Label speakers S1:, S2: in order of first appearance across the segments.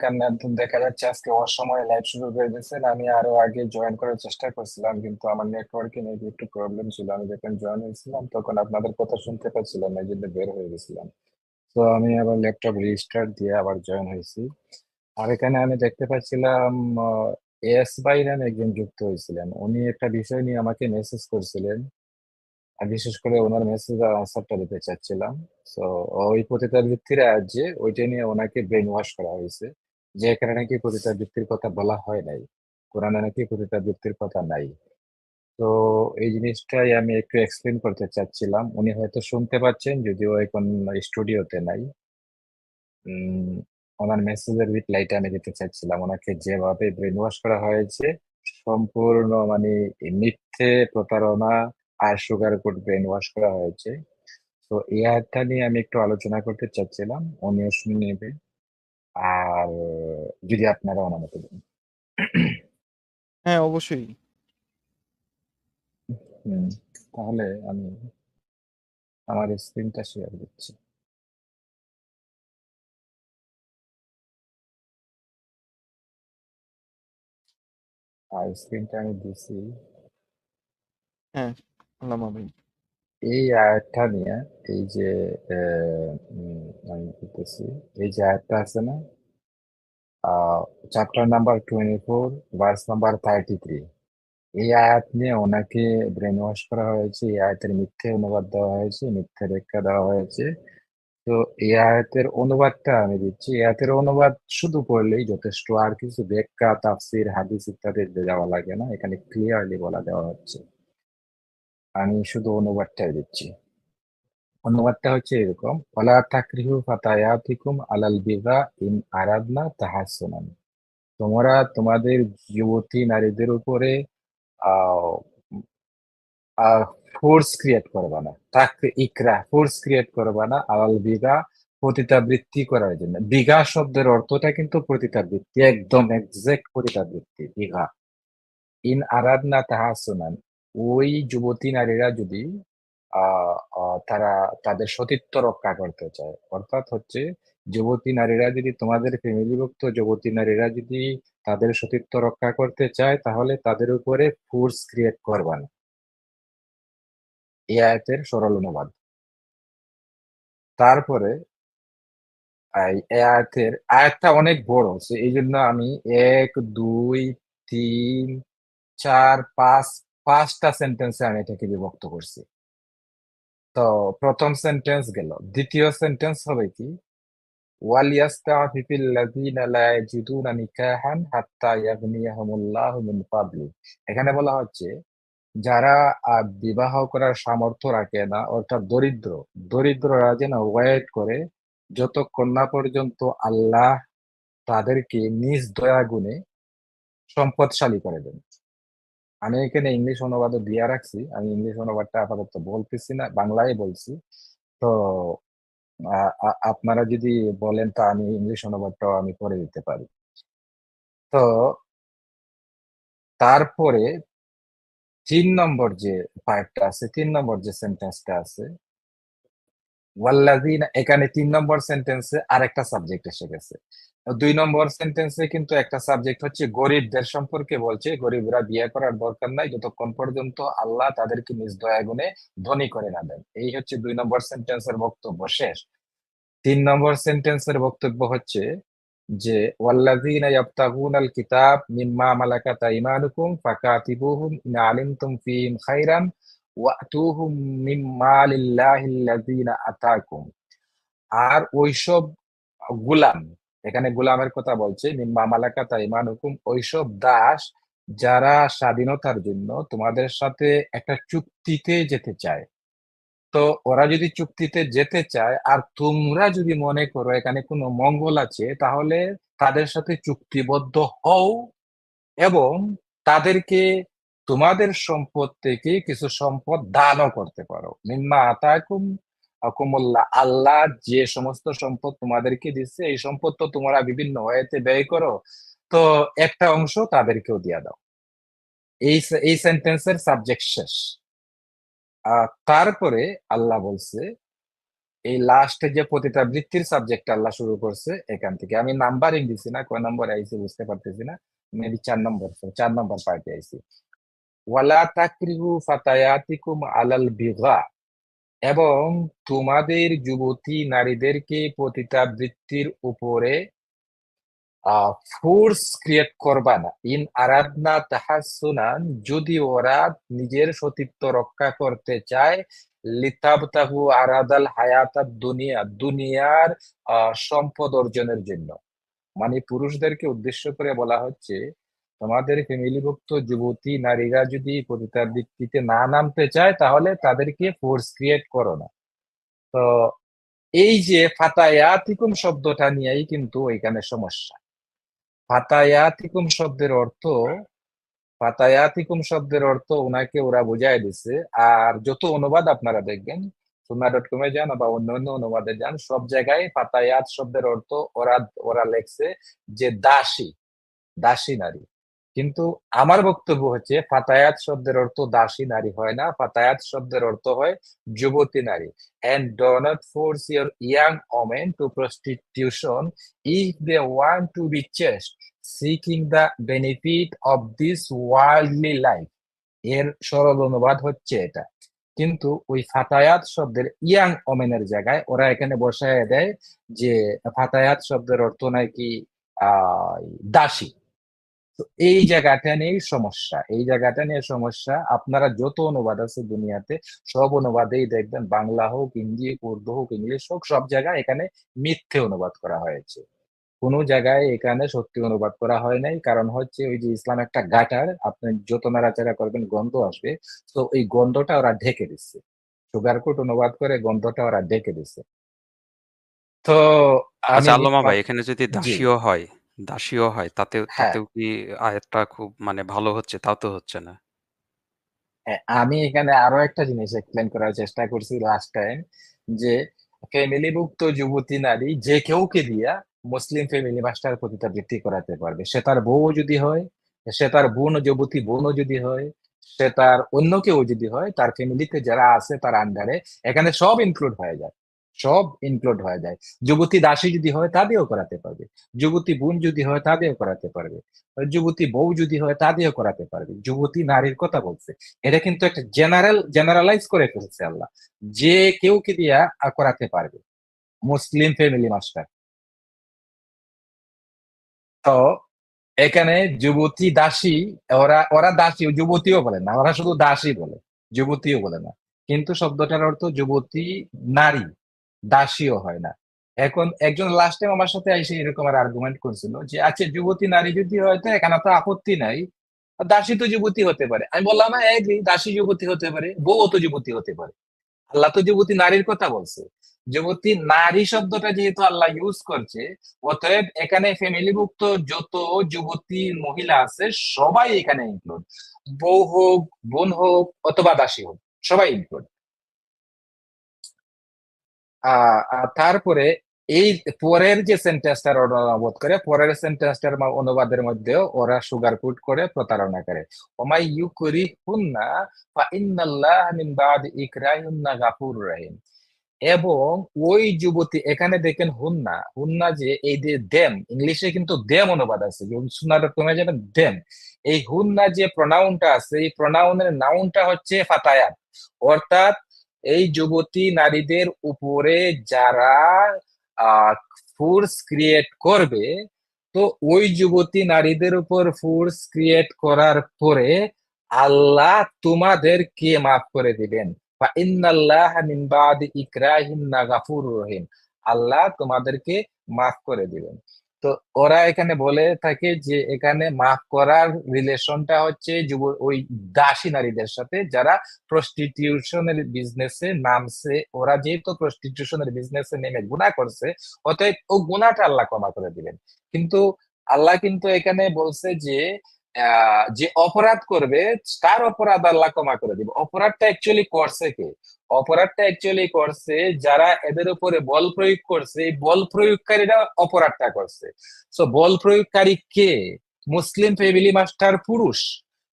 S1: কারণ একদম দেখা যাচ্ছে আজকে অসময়ে লাইভ শুরু করে দিয়েছেন আমি আরও আগে জয়েন করার চেষ্টা করছিলাম, কিন্তু আমার নেটওয়ার্কে মেবি একটু প্রবলেম ছিল। আমি যখন জয়েন হয়েছিলাম, তখন আপনাদের কথা শুনতে পাচ্ছিলাম এই জন্য বের হয়ে গেছিলাম। তো আমি আবার ল্যাপটপ রিস্টার্ট দিয়ে আবার জয়েন হয়েছি। আর এখানে আমি দেখতে পাচ্ছিলাম এস বাই নামে একজন যুক্ত হয়েছিলেন। উনি একটা বিষয় নিয়ে আমাকে মেসেজ করছিলেন। আর বিশেষ করে ওনার মেসেজের আনসারটা দিতে চাচ্ছিলাম। তো ওই পতিতার ভিত্তির যে ওইটা নিয়ে ওনাকে ব্রেন ওয়াশ করা হয়েছে। যে এখানে নাকি পতিতার যুক্তির কথা বলা হয় নাই কোরআনে নাকি পতিতার যুক্তির কথা নাই। তো এই জিনিসটাই আমি একটু এক্সপ্লেন করতে চাচ্ছিলাম। উনি হয়তো শুনতে পাচ্ছেন যদিও এখন স্টুডিওতে নাই। উম, ওনার মেসেজের রিপ্লাইটা আমি দিতে চাচ্ছিলাম। ওনাকে যেভাবে ব্রেন ওয়াশ করা হয়েছে সম্পূর্ণ মানে মিথ্যে প্রতারণা আর সুগার কোড ব্রেন ওয়াশ করা হয়েছে। তো এই আয়াতটা নিয়ে আমি একটু আলোচনা করতে চাচ্ছিলাম। উনিও শুনে নেবে। আর যদি আপনারা অনুমতি দেন।
S2: হ্যাঁ অবশ্যই।
S1: তাহলে আমি আমার স্ক্রিনটা শেয়ার দিচ্ছি আর স্ক্রিনটা আমি দিছি
S2: হ্যাঁ আল্লাহ
S1: এই আয়াতটা নিয়ে, এই যে আমি বলতেছি, এই যে আয়াতটা আছে না chapter number twenty four verse number thirty three এই আয়াত নিয়ে ওনাকে ব্রেন ওয়াশ করা হয়েছে, এই আয়াতের মিথ্যে অনুবাদ দেওয়া হয়েছে, মিথ্যে ব্যাখ্যা দেওয়া হয়েছে। তো এই আয়াতের অনুবাদটা আমি দিচ্ছি, এই আয়াতের অনুবাদ শুধু পড়লেই যথেষ্ট, আর কিছু ব্যাখ্যা, তাফসির, হাদিস ইত্যাদি দেওয়া লাগে না, এখানে ক্লিয়ারলি বলা দেওয়া হচ্ছে। আমি শুধু অনুবাদটাই দিচ্ছি। অনুবাদটা হচ্ছে এরকম, ওলা তাকরিহু ফাতায়াতিকুম আলাল বিগা ইন আরাদনা তাহাসুনান। তোমরা তোমাদের যুবতী নারীদের উপরে ফোর্স ক্রিয়েট করবা না। তাক ইকরা ফোর্স ক্রিয়েট করবা না আলাল বিগা পতিতাবৃত্তি করার জন্য। বিঘা শব্দের অর্থটা কিন্তু পতিতাবৃত্তি একদম এক্সাক্ট পতিতাবৃত্তি বিঘা। ইন আরাধনা আরাদনা তাহাসুনান ওই যুবতী নারীরা যদি আহ আহ, তারা তাদের সতীত্ব রক্ষা করতে চায় অর্থাৎ হচ্ছে যুবতী নারীরা যদি তোমাদের ফ্যামিলিভুক্ত যুবতী নারীরা যদি তাদের সতীত্ব রক্ষা করতে চায় তাহলে তাদের উপরে ফোর্স ক্রিয়েট করবা না। এই আয়াতের সরল অনুবাদ। তারপরে আয়াতের আয়াতটা অনেক বড় সে এই জন্য আমি এক দুই তিন চার পাঁচ পাঁচটা সেন্টেন্সে আমি এটাকে বিভক্ত করছি। তো প্রথম সেন্টেন্স গেল। দ্বিতীয় সেন্টেন্স হবে কি? ওয়ালিয়াস্তাফিফিল লাযিনা লা ইয়াজিদুনা নিকাহান হাত্তা ইয়াগনিয়াহুমুল্লাহু মিন ফাদলি। এখানে বলা হচ্ছে, যারা বিবাহ করার সামর্থ্য রাখে না, অর্থাৎ দরিদ্র, দরিদ্ররা যেন ওয়েট করে যতক্ষণ না পর্যন্ত আল্লাহ তাদেরকে নিজ দয়া গুণে সম্পদশালী করে দেন। আমি এখানে ইংলিশ অনুবাদও দিয়ে রাখছি। আমি ইংলিশ অনুবাদটা আপাতত বলতেছি না, বাংলায় বলছি। তো আপনারা যদি বলেন তো আমি ইংলিশ অনুবাদটাও আমি করে দিতে পারি। তো, তারপরে তিন নম্বর যে পার্টটা আছে, তিন নম্বর যে সেন্টেন্সটা আছে ওয়াল্লাযিনা, এখানে তিন নম্বর সেন্টেন্সে আরেকটা সাবজেক্ট এসে গেছে। দুই নম্বর সেন্টেন্সে কিন্তু একটা সাবজেক্ট হচ্ছে গরিবদের সম্পর্কে বলছে, গরিবরা বিয়ে করার দরকার নাই, যতক্ষণ পর্যন্ত আল্লাহ তাদেরকে নিজ দয়া গুণে ধনী করে না দেন। এই হচ্ছে দুই নম্বর সেন্টেন্সের বক্তব্য শেষ। তিন নম্বর সেন্টেন্সের বক্তব্য হচ্ছে যে, ওয়াল্লাযীনা ইয়াবতাগুনাল কিতাব মিম্মা মালাকাত আইমানুকুম ফাকাতিবুহুম ইন আলিমতুম ফীহিম খাইরান ওয়াতুহুম মিন মালিল্লাহিল্লাযীনা আতাকুম আর ওইসব গুলাম, এখানে গুলামের কথা বলছে মিম্মা মালাকাত আইমানুকুম ওইসব দাস যারা স্বাধীনতার জন্য তোমাদের সাথে একটা চুক্তিতে যেতে চায়। তো ওরা যদি চুক্তিতে যেতে চায়, আর তোমরা যদি মনে করো এখানে কোনো মঙ্গল আছে, তাহলে তাদের সাথে চুক্তিবদ্ধ হও এবং তাদেরকে তোমাদের সম্পদ থেকে কিছু সম্পদ দানও করতে পারো। মিম্মা আতাকুম আকুমুল্লাহ আল্লাহ যে সমস্ত সম্পদ তোমাদেরকে দিচ্ছে, এই সম্পদ তো তোমরা বিভিন্ন ওয়েতে ব্যয় করো, তো একটা অংশ তাদেরকেও দিয়ে দাও। এই এই সেন্টেন্সের সাবজেক্ট শেষ। তারপরে আল্লাহ বলছে, এই লাস্টে যে প্রতিটা পতিতাবৃত্তির সাবজেক্ট আল্লাহ শুরু করছে, এখান থেকে। আমি নাম্বারিং দিছি না, কয় নম্বর আইছি বুঝতে পারতেছি না। মেবি চার নম্বর চার নম্বর পার্টি আইছি। ওয়ালা তাকরিহু ফাতায়াতিকুম এবং তোমাদের যুবতী নারীদেরকে পতিতাবৃত্তির উপরে ফোর্স ক্রিয়েট করবা না। ইন আরাধনা তাহাসুনান, যদি ওরা নিজের সতীত্ব রক্ষা করতে চায়, লিতাবতাহু আরাদাল হায়াতাত দুনিয়া, দুনিয়ার সম্পদ অর্জনের জন্য। মানে পুরুষদেরকে উদ্দেশ্য করে বলা হচ্ছে তোমাদের ফ্যামিলিভুক্ত যুবতী নারীরা যদি পতিতাবৃত্তিতে না নামতে চায়, তাহলে তাদেরকে ফোর্স ক্রিয়েট করো না। তো এই যে ফাতায়াতিকুম শব্দটা নিয়েই কিন্তু এখানে সমস্যা। ফাতায়াতিকুম শব্দের অর্থ ফাতায়াতিকুম শব্দের অর্থ ওনাকে ওরা বুঝাই দিছে, আর যত অনুবাদ আপনারা দেখবেন সুন্না ডট কমে যান বা অন্য অন্য অনুবাদে যান, সব জায়গায় ফাতায়াত শব্দের অর্থ ওরা ওরা লেখছে যে দাসী দাসী নারী। কিন্তু আমার বক্তব্য হচ্ছে ফাতায়াত শব্দের অর্থ দাসী নারী হয় না ফাতায়াত শব্দের অর্থ হয় যুবতী নারী। And do not force your young women to prostitution if they want to be chaste, seeking the benefit of this worldly life এর সরল অনুবাদ হচ্ছে এটা। কিন্তু ওই ফাতায়াত শব্দের ইয়াং ওমেনের জায়গায় ওরা এখানে বসায় দেয় যে ফাতায়াত শব্দের অর্থ নাকি আহ দাসী। তো এই জায়গাটা নিয়েই সমস্যা এই জায়গাটা নিয়ে সমস্যা। আপনারা যত অনুবাদ আছে দুনিয়াতে সব অনুবাদেই দেখবেন বাংলা হোক হিন্দি উর্দু হোক ইংলিশ হোক সব জায়গায় এখানে মিথ্যে অনুবাদ করা হয়েছে। কোনো জায়গায় এখানে সত্যি অনুবাদ করা হয় নাই। কারণ হচ্ছে ওই যে ইসলাম একটা গাটার আপনি যত নাড়াচাড়া করবেন গন্ধ আসবে। তো এই গন্ধটা ওরা ঢেকে দিচ্ছে সুগার কোট অনুবাদ করে গন্ধটা ওরা ঢেকে দিচ্ছে তো
S3: আচ্ছা আল্লামা ভাই এখানে যদি
S1: জি।
S3: দাসীও হয় দাসীও হয় তাতে
S1: হ্যাঁ।
S3: তাতেও কি আয়াতটা খুব মানে ভালো হচ্ছে? তাও তো হচ্ছে না।
S1: হ্যাঁ, আমি এখানে আরও একটা জিনিস এক্সপ্লেন করার চেষ্টা করছি লাস্ট টাইম যে ফ্যামিলিভুক্ত যুবতী নারী যে কেউকে দিয়া মুসলিম ফ্যামিলি মাস্টার পতিতাবৃত্তি করাতে পারবে। সে তার বউ যদি হয় সে তার বোন যুবতী বোনও যদি হয় সে তার অন্য কেউ যদি হয় তার ফ্যামিলিতে যারা আছে তার আন্ডারে এখানে সব ইনক্লুড হয়ে যায়। সব ইনক্লুড হয়ে যায়। যুবতী দাসী যদি হয় তাদেরও করাতে পারবে। যুবতী বোন যদি হয় তাদেরও করাতে পারবে। যুবতী বউ যদি হয় তাদেরও করাতে পারবে। যুবতী নারীর কথা বলছে। এটা কিন্তু একটা জেনারেল জেনারেলাইজ করে ফেলছে আল্লাহ। যে কেউ কি দিয়া করাতে পারবে। মুসলিম ফ্যামিলি মাস্টার তো এখানে যুবতী দাসী, ওরা ওরা দাসী, যুবতীও বলে না। ওরা শুধু দাসী বলে। যুবতীও বলে না। কিন্তু শব্দটার অর্থ যুবতী নারী। দাসীও হয় না। এখন একজন লাস্ট টাইম আমার সাথে এসে এরকম আর আর্গুমেন্ট করছিল যে আচ্ছা যুবতী, নারী যদি হয়তো এখানে তো আপত্তি নাই। দাসী তো যুবতী হতে পারে। আমি বললাম হ্যাঁ এগ্রি দাসী যুবতী হতে পারে, বউ তো যুবতী হতে পারে। আল্লাহ তো যুবতী নারীর কথা বলছে। যুবতী নারী শব্দটা যেহেতু আল্লাহ ইউজ করছে, অতএব এখানে ফ্যামিলিভুক্ত যত যুবতী মহিলা আছে, সবাই এখানে ইনক্লুড বউ হোক, বোন হোক, অথবা দাসী হোক, সবাই ইনক্লুড তারপরে এই পরের যে সেন্টেন্সটার অনুবাদ করে, পরের সেন্টেন্সটার অনুবাদের মধ্যেও ওরা সুগার কোট করে, প্রতারণা করে। ওমাই ইউ করি ইন্নাল্লাহ মিন বাদ ইকরাহিন্না গাফুর রহিম। এবং ওই যুবতী, এখানে দেখেন হুন্না হুন্না যে এই যে দেম ইংলিশে কিন্তু দেম অনুবাদ আছে শোনাটা কমে যাবেন দেম এই হুন্না যে প্রনাউনটা আছে, এই প্রনাউনের নাউনটা হচ্ছে ফাতায়াত। অর্থাৎ এই যুবতী নারীদের উপরে যারা ফোর্স ক্রিয়েট করবে, তো ওই যুবতী নারীদের উপর ফোর্স ক্রিয়েট করার পরে আল্লাহ তোমাদেরকে মাফ করে দিবেন। আল্লাহ তোমাদেরকে মাফ করে দিবেন। তো ওরা এখানে বলে থাকে যে এখানে মাফ করার রিলেশনটা হচ্ছে যুব, ওই দাসী নারীদের সাথে যারা প্রস্টিটিউশনের বিজনেসে নামছে। ওরা যেহেতু প্রস্টিটিউশনের বিজনেসে নেমে গুণা করছে, অতএব ও গুণাটা আল্লাহ ক্ষমা করে দিবেন। কিন্তু আল্লাহ কিন্তু এখানে বলছে যে যে অপরাধ করবে তার অপরাধ আল্লাহ ক্ষমা করে দিবে? অপরাধটা অ্যাকচুয়ালি করছে কে? অপরাধটা অ্যাকচুয়ালি করছে যারা এদের উপরে বল প্রয়োগ করছে বল প্রয়োগকারীরা অপরাধটা করছে। সো বল প্রয়োগকারী কে? মুসলিম ফ্যামিলি মাস্টার পুরুষ।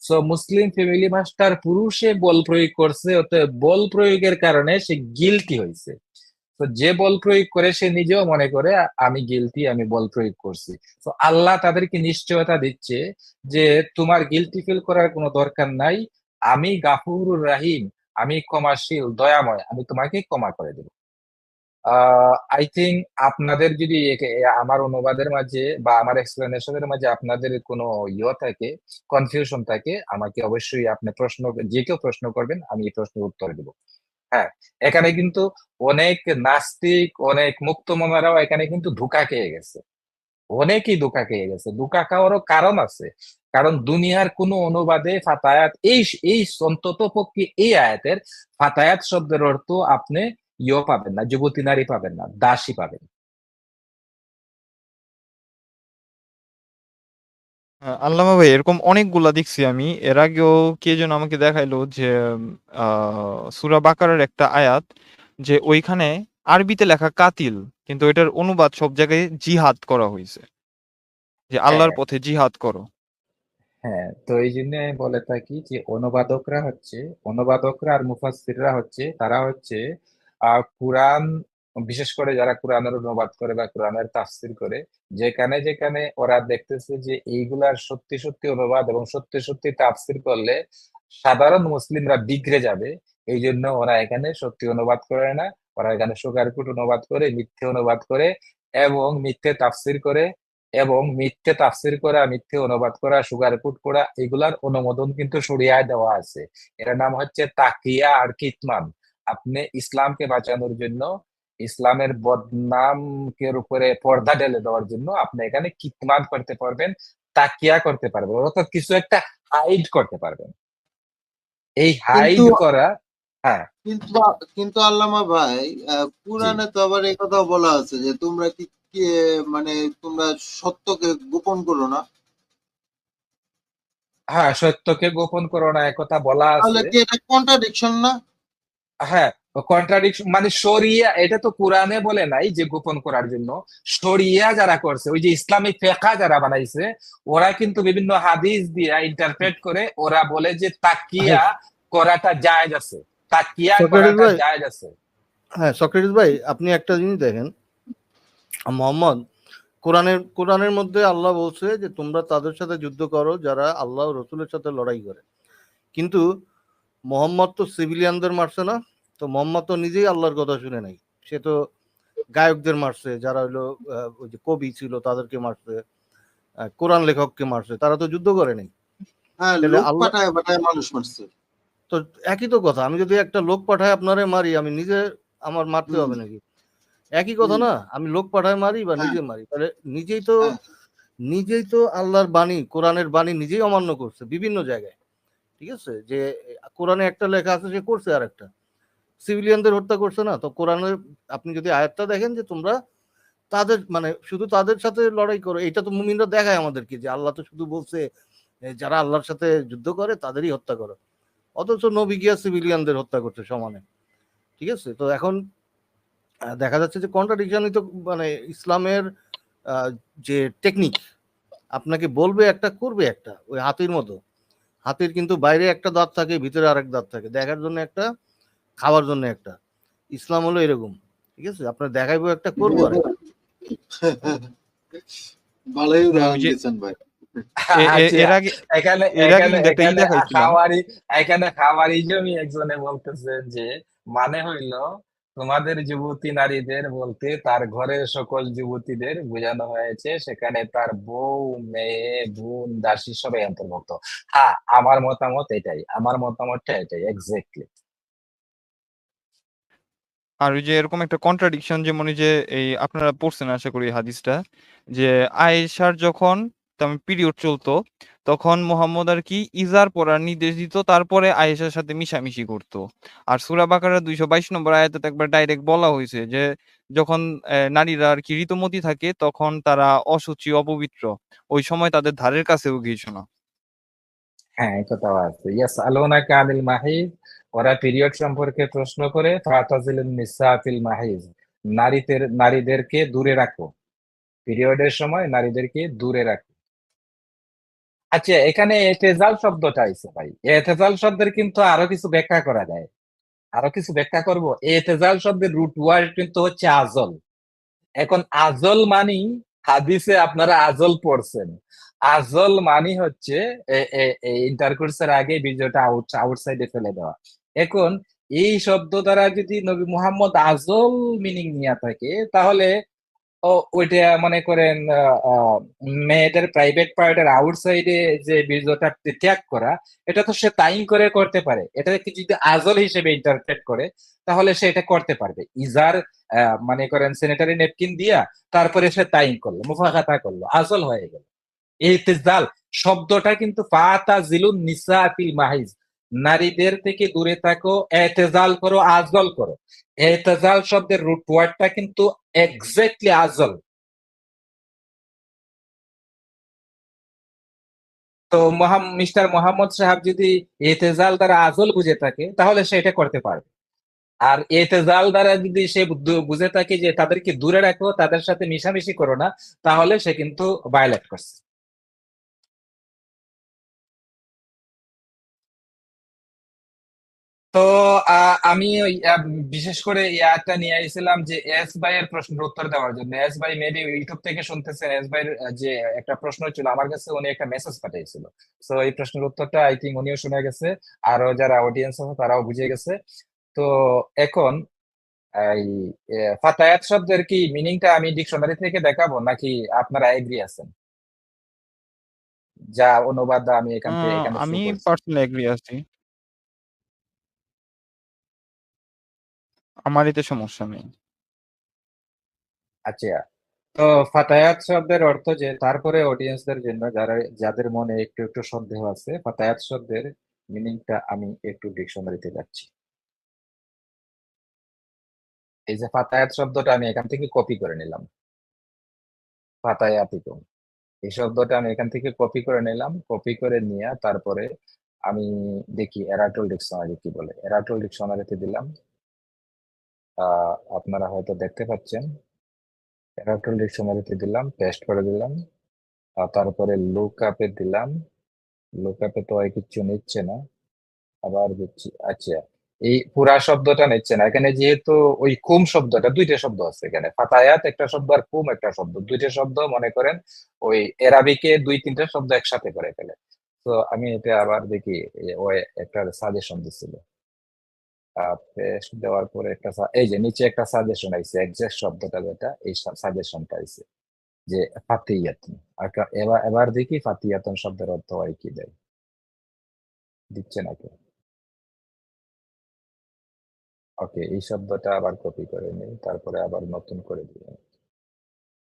S1: সো মুসলিম ফ্যামিলি মাস্টার পুরুষে বল প্রয়োগ করছে, অতএব বল প্রয়োগের কারণে সে গিলটি হয়েছে। তো যে বল প্রয়োগ করে সে নিজেও মনে করে, আমি গিলটি আমি বল প্রয়োগ করছি। তো আল্লাহ তাদেরকে নিশ্চয়তা দিচ্ছে যে, তোমার গিলটি ফিল করার কোনো দরকার নাই। আমি গাফুরুর রাহিম, আমি ক্ষমাশীল, দয়াময়, আমি তোমাকে ক্ষমা করে দেব। আই থিঙ্ক আপনাদের যদি আমার অনুবাদের মাঝে বা আমার এক্সপ্লেনেশনের মাঝে আপনাদের কোনো ইয়ে থাকে কনফিউশন থাকে, আমাকে অবশ্যই আপনি প্রশ্ন, যে কেউ প্রশ্ন করবেন, আমি এই প্রশ্নের উত্তর দেব। হ্যাঁ এখানে কিন্তু অনেক নাস্তিক, অনেক মুক্তমনারাও এখানে কিন্তু ধোঁকা খেয়ে গেছে। অনেকই ধোঁকা খেয়ে গেছে। ধোঁকা খাওয়ারও কারণ আছে। কারণ দুনিয়ার কোন অনুবাদে ফাতায়াত, এই এই অন্তত পক্ষে এই আয়াতের ফাতায়াত শব্দের অর্থ আপনি ইয়ে পাবেন না, যুবতী নারী পাবেন না, দাসী পাবেন
S2: হ্যাঁ, আল্লামা ভাই এরকম অনেকগুলা দেখছি আমি। এর আগেও কে যেন আমাকে দেখাইলো যে সূরা বাকারার একটা আয়াত যে ওইখানে আরবিতে লেখা কাতিল কিন্তু এটার অনুবাদ সব জায়গায় জিহাদ করা হয়েছে যে আল্লাহর
S1: হ্যাঁ।
S2: পথে জিহাদ করো।
S1: হ্যাঁ তো এই জন্য আমি বলে থাকি যে অনুবাদকরা হচ্ছে অনুবাদকরা আর মুফাসসিররা হচ্ছে তারা হচ্ছে আহ কুরআন বিশেষ করে যারা কোরআনের অনুবাদ করে বা কোরআনের তাফসির করে, যেখানে যেখানে ওরা দেখতেছে যে এইগুলার সত্যি সত্যি অনুবাদ এবং সত্যি সত্যি তাফসির করলে সাধারণ মুসলিমরা বিগড়ে যাবে। এই জন্য ওরা এখানে সত্যি অনুবাদ করে না, ওরা এখানে সুগারকুট অনুবাদ করে, মিথ্যে অনুবাদ করে এবং মিথ্যে তাফসির করে এবং মিথ্যে তাফসির করা, মিথ্যে অনুবাদ করা সুগারকুট করা, এগুলার অনুমোদন কিন্তু সরিয়ায় দেওয়া আছে। এর নাম হচ্ছে তাকিয়া আর কিতমান। আপনি ইসলামকে বাঁচানোর জন্য ইসলামের বদনামকের উপরে পর্দা ঢেলে দেওয়ার জন্য আপনি এখানে কিতমান করতে পারবেন তাকিয়া করতে পারবেন অর্থাৎ কিছু একটা হাইড করতে পারবেন। এই হাইড করা হ্যাঁ।
S4: কিন্তু কিন্তু আল্লামা ভাই পুরাণে তো আবার এই কথা বলা আছে যে তোমরা কি মানে তোমরা সত্যকে গোপন করো না?
S1: হ্যাঁ সত্যকে গোপন করো না একথা বলা
S4: তাহলে
S1: আছে।
S4: কি এটা কন্ট্রাডিকশন না?
S1: হ্যাঁ কন্ট্রাডিকশন মানে শরিয়া এটা তো কোরআনে বলে নাই যে গোপন করার জন্য। শরিয়া যারা করছে ওই যে ইসলামিক ফেকা যারা বানাইছে ওরা কিন্তু বিভিন্ন হাদিস দিয়ে ইন্টারপ্রেট করে ওরা বলে যে তাকিয়া করাটা জায়েজ আছে। তাকিয়া করাটা জায়েজ আছে।
S5: হ্যাঁ সক্রেটিস ভাই আপনি একটা জিনিস দেখেন। মোহাম্মদ কোরআনের কোরআনের মধ্যে আল্লাহ বলছে যে তোমরা তাদের সাথে যুদ্ধ করো যারা আল্লাহ রসুলের সাথে লড়াই করে। কিন্তু মোহাম্মদ তো সিভিলিয়ানদের মারছে না। তো মোহাম্মদ তো নিজেই আল্লাহর কথা শুনে নাই। সে তো গায়কদের মারছে যারা হলো আহ, ওই যে কবি ছিল তাদেরকে মারছে কোরআন লেখককে মারছে তারা তো যুদ্ধ করে নাই।
S4: হ্যাঁ
S5: তো একই তো কথা আমি যদি একটা লোক পাঠায় আপনারে মারি আমি নিজে আমার মারতে হবে নাকি? একই কথা না আমি লোক পাঠায় মারি বা
S4: হ্যাঁ।
S5: নিজে মারি তাহলে নিজেই তো
S4: হ্যাঁ।
S5: নিজেই তো আল্লাহর বাণী কোরআনের বাণী নিজেই অমান্য করছে বিভিন্ন জায়গায়। ঠিক আছে? যে কোরআনে একটা লেখা আছে সে করছে আর একটা সিভিলিয়ানদের হত্যা করছে না? তো কোরআনের আপনি যদি আয়াতটা দেখেন যে তোমরা তাদের মানে শুধু তাদের সাথে লড়াই করো এটা তো মুমিনরা দেখায় আমাদেরকে যে আল্লাহ তো শুধু বলছে যারা আল্লাহর সাথে যুদ্ধ করে তাদেরই হত্যা করো। অথচ নবী গিয়া সিভিলিয়ানদের হত্যা করছে সমানে। ঠিক আছে? তো এখন দেখা যাচ্ছে যে কন্ট্রাডিকশনই তো মানে ইসলামের যে টেকনিক, আপনাকে বলবে একটা, করবে একটা, ওই হাতির মতো। হাতির কিন্তু বাইরে একটা দাঁত থাকে, ভিতরে আরেক দাঁত থাকে। দেখার জন্য একটা খাওয়ার জন্য একটা। ইসলাম হলো এরকম ঠিক আছে? আপনার দেখাইবো একটা করব আর।
S1: আচ্ছা, মানে হইল তোমাদের যুবতী নারীদের বলতে তার ঘরের সকল যুবতীদের বোঝানো হয়েছে সেখানে তার বউ মেয়ে বোন দাসী সবাই অন্তর্ভুক্ত। হ্যাঁ আমার মতামত এটাই আমার মতামতটা এটাই এক্স্যাক্টলি
S2: আর ওই যে এরকম একটা কন্ট্রাডিকশন যেমন যে এই আপনারা পড়ছেন আশা করি হাদিসটা, যে আয়েশার যখন পিরিয়ড চলতো, তখন মোহাম্মদ আর কি ইজার পরার নির্দেশ দিত, তারপরে আয়েশার সাথে মিশামিশি করত। আর সুরা বাকারা দুইশো বাইশ নম্বর আয়াতে একবার ডাইরেক্ট বলা হয়েছে যে, যখন নারীরা আর কি ঋতুমতী থাকে, তখন তারা অসুচি, অপবিত্র, ওই সময় তাদের ধারের কাছেও গিয়েছো না।
S1: হ্যাঁ আছে। ইয়াস মাহিজ ওরা পিরিয়ড সম্পর্কে প্রশ্ন করে, ফাতাজিলুন নিসা ফিল মাহিজ নারীদের, নারীদেরকে দূরে রাখো। পিরিয়ডের সময় নারীদেরকে দূরে রাখো। আচ্ছা এখানে এতেজাল শব্দটা আইছে ভাই। এতেজাল শব্দের কিন্তু আরও কিছু ব্যাখ্যা করা যায়। আরও কিছু ব্যাখ্যা করব। এতেজাল শব্দের রুট ওয়ার্ড কিন্তু হচ্ছে আজল। এখন আজল মানি হাদিসে আপনারা আজল পড়ছেন। আজল মানি হচ্ছে ইন্টারকোর্সের আগে বীর্যটা আউট আউটসাইডে ফেলে দেওয়া। এখন এই শব্দ দ্বারা যদি নবী মুহাম্মদ আজল মিনিং নিয়ে থাকে, তাহলে ওইটা মনে করেন মেয়েদের প্রাইভেট পার্টের আউটসাইডে যে বীর্যটা ত্যাগ করা, এটা তো সে তাইন করে করতে পারে। এটাকে যদি আজল হিসেবে ইন্টারপ্রেট করে, তাহলে সে এটা করতে পারবে। ইজার মনে করেন স্যানিটারি নেপকিন দিয়া, তারপরে সে তাইন করল, মুফাখাতা করল আজল হয়ে গেল। ইতিজাল শব্দটা কিন্তু ফাতা জিলুন নিসা ফিল মাহিজ। নারীদের থেকে দূরে থাকো, এতেজাল করো, আজল করো। এতেজাল শব্দের রুট ওয়ার্ডটা কিন্তু এক্স্যাক্টলি আজল। তো মিস্টার মোহাম্মদ সাহেব যদি এতেজাল দ্বারা আজল বুঝে থাকে, তাহলে সে এটা করতে পারবে। আর এতেজাল দ্বারা যদি সে বুঝে থাকে যে তাদেরকে দূরে রাখো, তাদের সাথে মিশামিশি করো না, তাহলে সে কিন্তু ভায়োলেট করছে। তো আমি ওই, বিশেষ করে ইয়াটা নিয়ে আইছিলাম যে এস ভাই এর প্রশ্নের উত্তর দেওয়ার জন্য। এস ভাই মেবি ইউটিউব থেকে শুনতেছেন এস ভাইয়ের যে একটা প্রশ্ন ছিল আমার কাছে উনি একটা মেসেজ পাঠিয়েছিল। তো এই প্রশ্নের উত্তরটা আই থিঙ্ক উনিও শুনে গেছে আরও যারা অডিয়েন্স আছে তারাও বুঝে গেছে। তো এখন এই ফাতায়াত শব্দের কি মিনিংটা আমি ডিকশনারি থেকে দেখাবো নাকি আপনারা এগ্রি আছেন? যা অনুবাদ আমি এখান থেকে
S2: আমি পার্সোনালি এগ্রি আছি। আমার এতে সমস্যা নেই।
S1: আচ্ছা তো ফাতায়াত শব্দের অর্থ যে, তারপরে অডিয়েন্সদের জন্য যারা, যাদের মনে একটু একটু সন্দেহ আছে, ফাতায়াত শব্দের মিনিংটা আমি একটু ডিকশনারিতে যাচ্ছি। এই যে ফাতায়াত শব্দটা আমি এখান থেকে কপি করে নিলাম। ফাতায়াতিকুম। এই শব্দটা আমি এখান থেকে কপি করে নিলাম কপি করে নিয়ে তারপরে আমি দেখি এরাটল ডিকশনারি কি বলে। এরাটল ডিকশনারিতে দিলাম। আপনারা হয়তো দেখতে পাচ্ছেন। ডিকশনারিতে দিলাম পেস্ট করে দিলাম তারপরে লুক আপে দিলাম। লুক আপে তো আর কিছু নিচ্ছে না, আবার দিচ্ছি আচ্ছা। এই পুরা শব্দটা নিচ্ছে না। এখানে যেহেতু ওই কুম শব্দটা, দুইটা শব্দ আছে এখানে। ফাতায়াত একটা শব্দ আর কুম একটা শব্দ। দুইটা শব্দ, মনে করেন, ওই এরাবিকে দুই তিনটা শব্দ একসাথে করে ফেলে। তো আমি এটা আবার দেখি এই ও একটা সাজেশন পেস্ট দেওয়ার পরে একটা এই যে নিচে একটা সাজেশন আইছে এক্সাক্ট শব্দটা যেটা এই সাজেশনটা আইছে যে ফাতিয়াতুন আর এবার এবার দেখি ফাতিয়াতুন শব্দের অর্থ হয় কি দেয় দিচ্ছে নাকি ওকে এই শব্দটা আবার কপি করে নিই তারপরে আবার নতুন করে দিই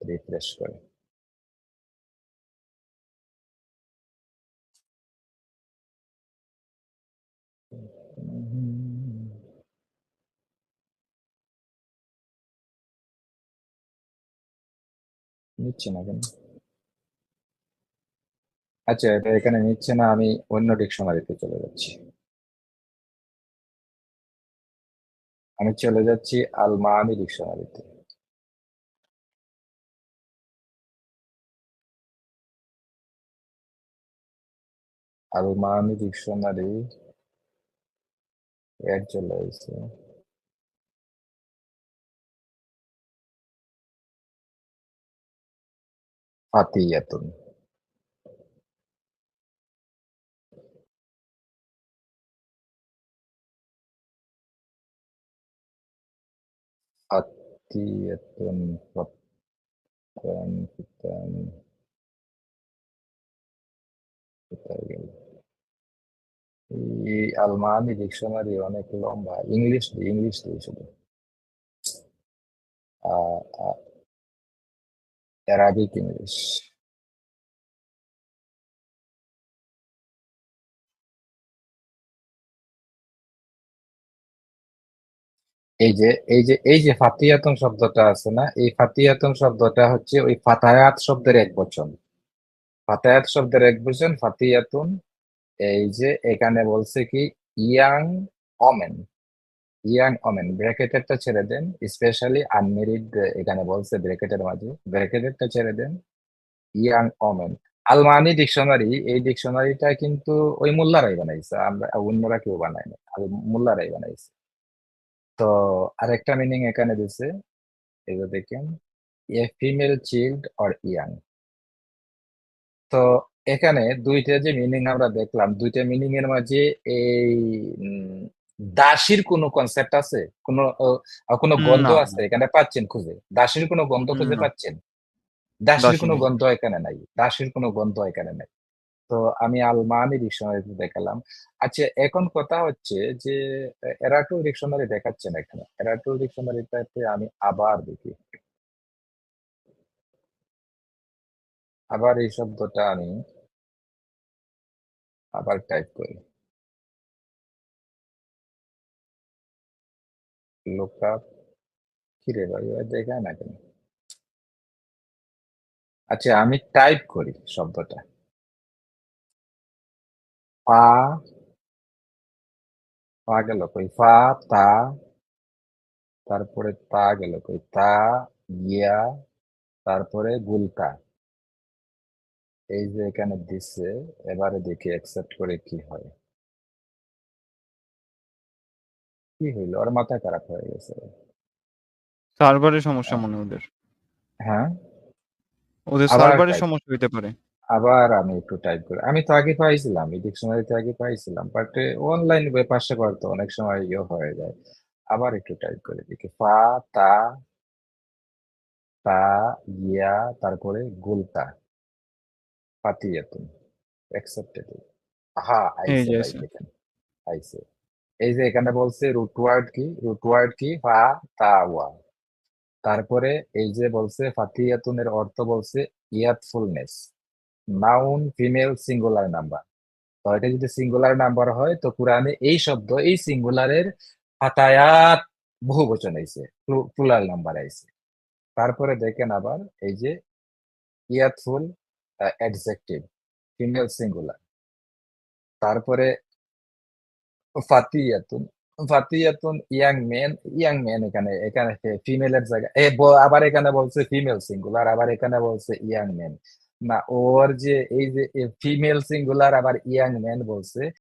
S1: রিফ্রেশ করে নিচ্ছে না কেন আচ্ছা এটা এখানে নিচ্ছে না, আমি অন্য ডিকশনারিতে চলে যাচ্ছি। আমি চলে যাচ্ছি আল মাআনি ডিকশনারিতে। আল মাআনি ডিকশনারি এর চলে এসেছে ফাতিয়াতুন ফাতিয়াতুন ফাতান ফাতান কোথায় গেল এই আলমানি ডিকশনারি অনেক লম্বা ইংলিশ দিয়ে ইংলিশ দিয়ে শুধু অ্যারাবিক ইংলিশ এই যে এই যে এই যে ফাতিয়াতুন শব্দটা আছে না, এই ফাতিয়াতুন শব্দটা হচ্ছে ওই ফাতায়াত শব্দের এক বচন। ফাতায়াত শব্দের এক বচন ফাতিয়াতুন এই যে এখানে বলছে কি, ইয়াং অমেন ইয়াং অমেন ব্র্যাকেটেরটা ছেড়ে দেন, স্পেশালি আনমেরিড এখানে বলছে ব্র্যাকেটের মাঝে ব্র্যাকেটেরটা ছেড়ে দেন, ইয়াং ওমেন। আলমানি ডিকশনারি, এই ডিকশনারিটা কিন্তু ওই মোল্লারাই বানাইছে, আমরা, অন্যরা কেউ বানায়নি আর মোল্লারাই বানাইছে। তো আরেকটা মিনিং এখানে দিছে যে দেখেন, a female child or young. তো এখানে দুইটা যে মিনিং আমরা দেখলাম, দুইটা মিনিং এর মাঝে এই দাসীর কোনো কনসেপ্ট আছে? কোনো কোনো গন্ধ আছে এখানে পাচ্ছেন খুঁজে? দাসীর কোনো গন্ধ খুঁজে পাচ্ছেন? দাসীর
S2: দাসী
S1: কোনো গন্ধ এখানে নাই। দাসীর কোনো গন্ধ এখানে নাই। তো আমি আলমানি ডিকশনারি দেখালাম। আচ্ছা এখন কথা হচ্ছে যে এরাটু ডিকশনারি দেখাচ্ছেন এখানে। এরাটু ডিকশনারিটাতে আমি আবার দেখি। আবার এই শব্দটা আমি আবার টাইপ করি। লোকআপ কি রে ভাই দেখায় না কেন আচ্ছা আমি টাইপ করি শব্দটা পা পা গেল কই ফা তা তারপরে তা গেল কই তা ইয়া তারপরে গুলতা এই যে এখানে দিচ্ছে এবারে দেখি অ্যাকসেপ্ট করে কি হয় কি হইল? ওর মাথা খারাপ হয়ে গেছে।
S2: সার্ভারের সমস্যা মনে ওদের।
S1: হ্যাঁ।
S2: ওদের
S1: আবার
S2: সার্ভারের সমস্যা হতে পারে।
S1: আবার আমি একটু টাইপ করি আমি তো আগে পাইছিলাম এই ডিকশনারিতে আগে পাইছিলাম বাট অনলাইন পাশে করতে অনেক সময় ইয়ে হয়ে যায়। আবার একটু টাইপ করে দেখি ফা তা তা ইয়া তারপরে গুলতা ফাতিয়াতুন অ্যাকসেপ্টেড হ্যাঁ আইসে আইসে এই যে এখানে বলছে রুট ওয়ার্ড কি? রুট ওয়ার্ড কি? ফা, তা, ওয়া। তারপরে এই যে বলছে ফাতিয়াতুনের অর্থ বলছে youthfulness noun female singular number তো এটা যদি সিঙ্গুলার নাম্বার হয়, তো কোরআনে এই শব্দ, এই সিঙ্গুলারের ফাতায়াত বহু বচন আইছে প্লুরাল নাম্বার আইছে। তারপরে দেখেন আবার এই যে ইয়াতফুল অ্যাডজেক্টিভ ফিমেল সিঙ্গুলার তারপরে ফাতিয়াতুন ফাতিয়াতুন ইয়াং মেন ইয়াং মেন এখানে এখানে ফিমেলের জায়গায় এ ব- আবার এখানে বলছে ফিমেল সিঙ্গুলার আবার এখানে বলছে ইয়াং মেন না, ওর যে, এই যে ফিমেল সিঙ্গুলার আবার ইয়াং মেন বলছে